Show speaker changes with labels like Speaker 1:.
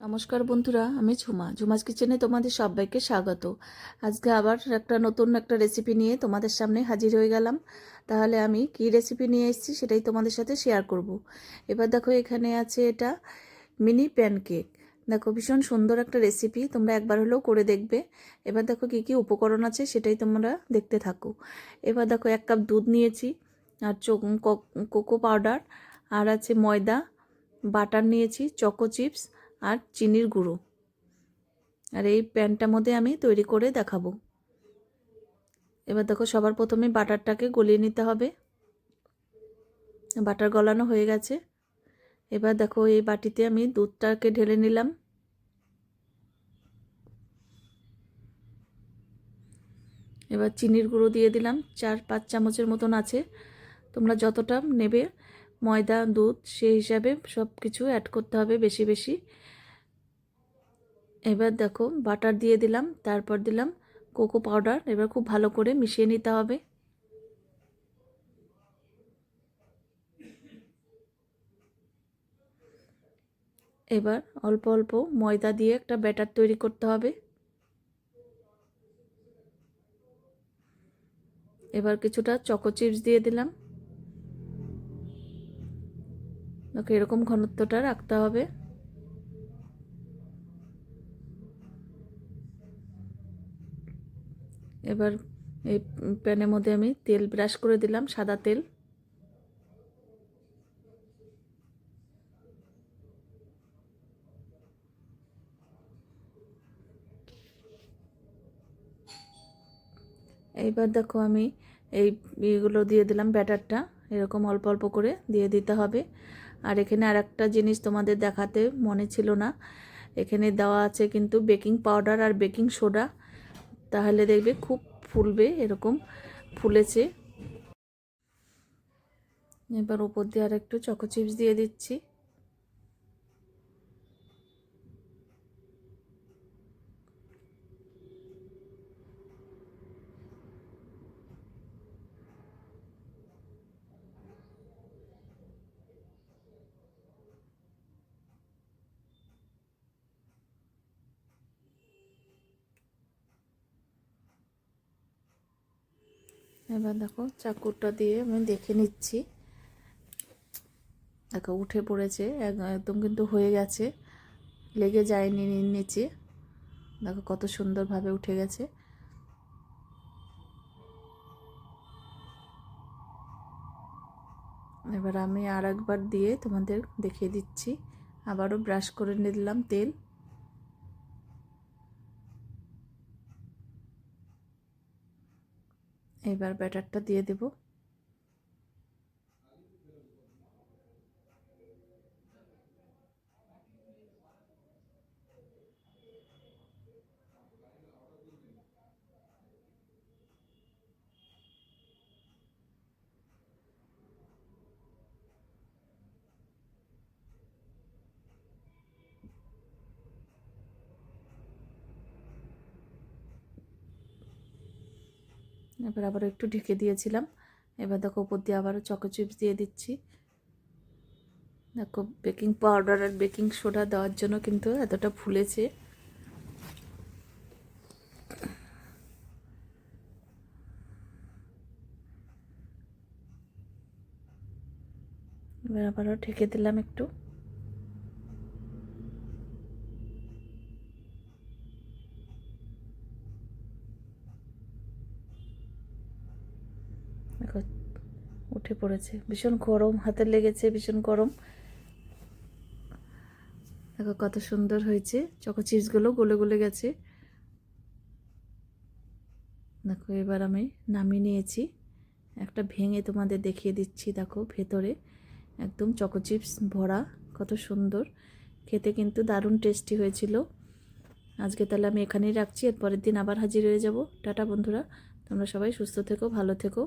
Speaker 1: নমস্কার বন্ধুরা, আমি ঝুমা। ঝুমাস কিচেনে তোমাদের সবাইকে স্বাগত। আজকে আবার একটা নতুন একটা রেসিপি নিয়ে তোমাদের সামনে হাজির হয়ে গেলাম। তাহলে আমি কি রেসিপি নিয়ে এসেছি সেটাই তোমাদের সাথে শেয়ার করব। এবার দেখো এখানে আছে এটা মিনি প্যানকেক দেখো ভীষণ সুন্দর একটা রেসিপি তোমরা একবার হলেও করে দেখবে। এবার দেখো কি কি উপকরণ আছে সেটাই তোমরা দেখতে থাকো। এবার দেখো এক কাপ দুধ নিয়েছি, আর কোকো পাউডার আর আছে ময়দা বাটার নিয়েছি চকো চিপস আর চিনির গুঁড়ো। আর এই প্যানটার মধ্যে আমি তৈরি করে দেখাবো। এবার দেখো সবার প্রথমে বাটারটাকে গলিয়ে নিতে হবে। বাটার গলানো হয়ে গেছে। এবার দেখো এই বাটিতে আমি দুধটাকে ঢেলে নিলাম। এবার চিনির গুঁড়ো দিয়ে দিলাম। চার পাঁচ চামচের মতন আছে। তোমরা যতটা নেবে ময়দা, দুধ, সেই হিসাবে সব কিছু অ্যাড করতে হবে বেশি বেশি। এবার দেখো বাটার দিয়ে দিলাম, তারপর দিলাম কোকো পাউডার। এবার খুব ভালো করে মিশিয়ে নিতে হবে। এবার অল্প অল্প ময়দা দিয়ে একটা ব্যাটার তৈরি করতে হবে। এবার কিছুটা চকো চিপস দিয়ে দিলাম। ওকে এরকম ঘনত্বটা রাখতে হবে। এবার এই প্যানের মধ্যে আমি তেল ব্রাশ করে দিলাম, সাদা তেল। এইবার দেখো আমি এই ইয়েগুলো দিয়ে দিলাম ব্যাটারটা, এরকম অল্প অল্প করে দিয়ে দিতে হবে। আর এখানে আর একটা জিনিস তোমাদের দেখাতে মনে ছিল না, এখানে দেওয়া আছে কিন্তু বেকিং পাউডার আর বেকিং সোডা। তাহলে দেখবে খুব ফুলবে, এরকম ফুলেছে। এবার ওপর দিয়ে আর একটু চকো চিপস দিয়ে দিচ্ছি। এবার দেখো চাকুরটা দিয়ে আমি দেখে নিচ্ছি। দেখো, উঠে পড়েছে একদম কিন্তু হয়ে গেছে, লেগে যায়নি নিচে। দেখো কত সুন্দরভাবে উঠে গেছে। এবার আমি আর একবার দিয়ে তোমাদের দেখিয়ে দিচ্ছি। আবারও ব্রাশ করে নিলাম তেল। এবার ব্যাটারটা দিয়ে দেব। এবার আবার একটু ঢেকে দিয়েছিলাম। এবার দেখো উপর দিয়ে আবারও চকো চিপস দিয়ে দিচ্ছি। দেখো বেকিং পাউডার আর বেকিং সোডা দেওয়ার জন্য কিন্তু এতটা ফুলেছে। এবার আবারও ঢেকে দিলাম একটু। দেখো, উঠে পড়েছে। ভীষণ গরম, হাতে লেগেছে, ভীষণ গরম। দেখো কত সুন্দর হয়েছে। চকো চিপসগুলো গলে গলে গেছে। দেখো, এবার আমি নামিয়ে নিয়েছি। একটা ভেঙে তোমাদের দেখিয়ে দিচ্ছি, দেখো, ভেতরে। একদম চকো চিপস ভরা, কত সুন্দর। খেতে কিন্তু দারুণ টেস্টি হয়েছিল। আজকে তাহলে আমি এখানেই রাখছি এর পরের দিন আবার হাজির হয়ে যাব। টাটা বন্ধুরা, তোমরা সবাই সুস্থ থেকো, ভালো থেকো।